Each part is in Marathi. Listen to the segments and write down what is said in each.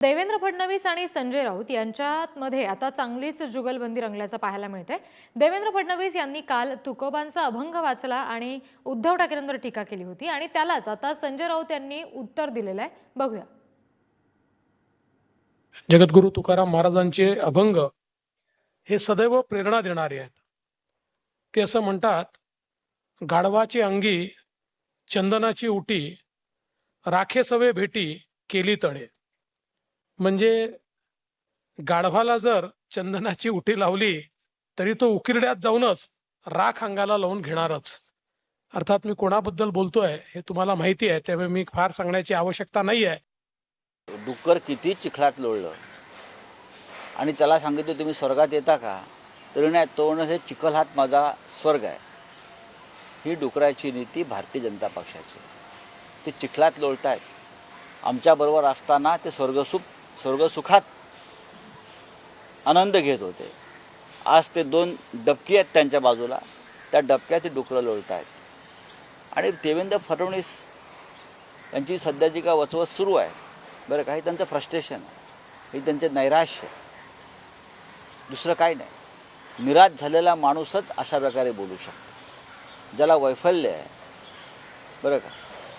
देवेंद्र फडणवीस आणि संजय राऊत यांच्यामध्ये आता चांगलीच जुगलबंदी रंगल्याचं पाहायला मिळते देवेंद्र फडणवीस यांनी काल तुकोबांचा अभंग वाचला आणि उद्धव ठाकरेंवर टीका केली होती आणि त्यालाच आता संजय राऊत यांनी उत्तर दिलेलं आहे. बघूया. जगद्गुरु तुकाराम महाराजांचे अभंग हे सदैव प्रेरणा देणारे आहेत. ते असं म्हणतात गाढवाची अंगी चंदनाची उटी राखे सवे भेटी केली तणे म्हणजे गाढवाला जर चंदनाची उटी लावली तरी तो उकिरड्यात जाऊनच राख अंगाला लावून घेणारच. अर्थात मी कोणाबद्दल बोलतोय हे तुम्हाला माहिती आहे त्यामुळे मी फार सांगण्याची आवश्यकता नाही आहे डुक्कर किती चिखलात लोळलं. आणि त्याला सांगितलं तुम्ही स्वर्गात येता का? तरी नाही तो हे चिखल हात माझा स्वर्ग आहे. ही डुकराची नीती भारतीय जनता पक्षाची. ते चिखलात लोळतायत. आमच्याबरोबर असताना ते स्वर्ग सुखात आनंद घेत होते. आज ते दोन डबकी आहेत त्यांच्या बाजूला. त्या डबक्यात ते डुकरं लोळत आहेत आणि देवेंद्र फडणवीस यांची सध्याची का वचवत सुरू आहे. बरं काही त्यांचं फ्रस्ट्रेशन आहे. हे त्यांचे नैराश्य दुसरं काही नाही. निराश झालेला माणूसच अशा प्रकारे बोलू शकतो. ज्याला वैफल्य आहे. बरं का?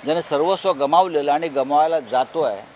ज्याने सर्वस्व गमावलेलं आणि गमावायला जातो आहे